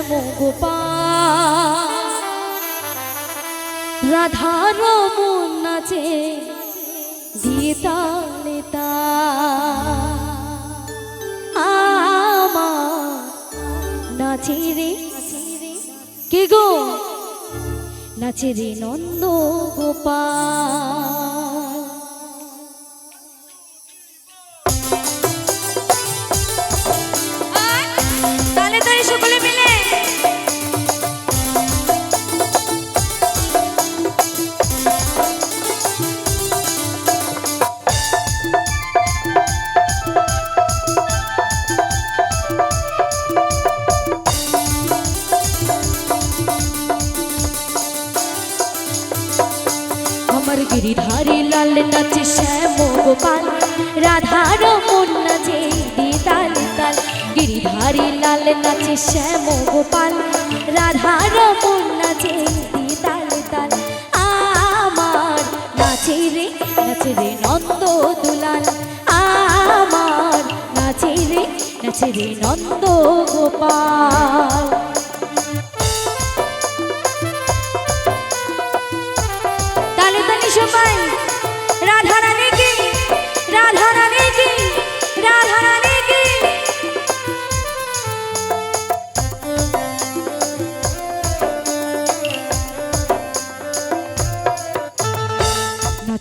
শ্যাম গোপাল রাধার মন নাচে দিয়ে তালে আমার নাচে রে। গো? নাচে রে নন্দ গোপাল গিরিধারী লাল নাচে শ্যাম গোপাল, রাধার মন নাচে তাল তাল। গিরিধারী লাল নাচে শ্যাম গোপাল, রাধার মন নাচে তাল তাল। আমার নাচে রে নাচে রে নন্দ দুলাল। আমার নাচে রে নাচে রে নন্দ গোপাল।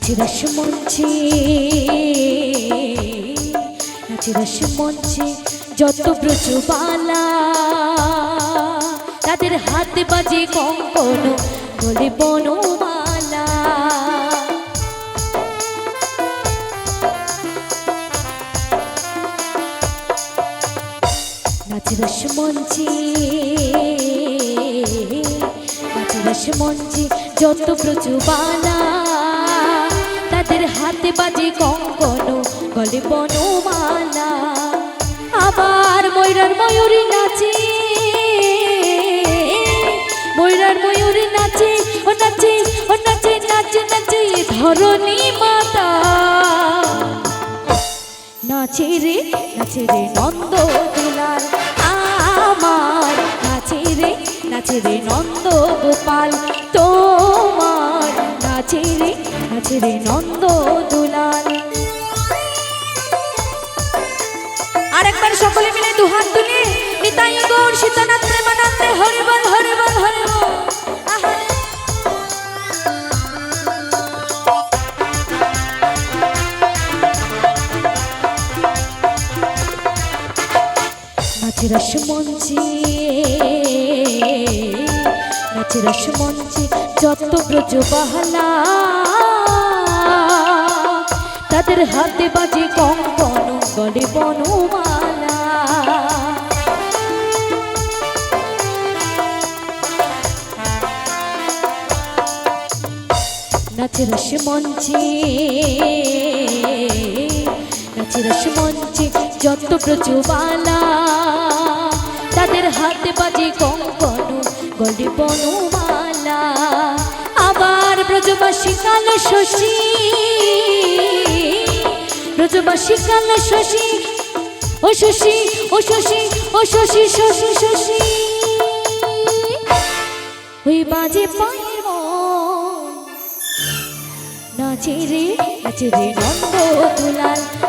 নাচে রস মঞ্চে, নাচে রস মঞ্চে যত ব্রজবালা, তাদের হাতে বাজে কঙ্কন বলে বনমালা। নাচে রস মঞ্চে, নাচে রস মঞ্চে যত ব্রজবালা তাদের হাতে বাজে কঙ্কন গলে বনমালা। আবার ময়ূরার ময়ূরী নাচে, ময়ূরার ময়ূরী নাচে, ও নাচে ও নাচে নাচে নাচে ধরণী মাতা। নাচে রে নাচে রে নন্দ দুলাল, আমার। নাচে রে নাচে রে নন্দ দুলাল। আরেকবার সকলে মিলে দু হাত তুলে নিতাই গৌর রস মঞ্চে রস মঞ্চে যত ব্রজ বাহালা তাদের হাতে বাজে কঙ্কন গলে বনমালা। নাচে রস মঞ্চে, নাচে রস মঞ্চে যত ব্রজবালা। তাদের হাতে বাজে কঙ্কন গলে বনমালা। ব্রজবাসী কালো শশী ব্রজবাসী শশী, ও শশী ও শশী ও শশী শশী শশী। ওই বাজে পায়ের নাচে রে নাচে রে নন্দ দুলাল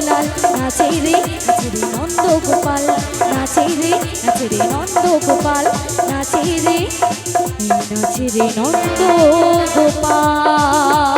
নাচে রে নন্দ গোপাল।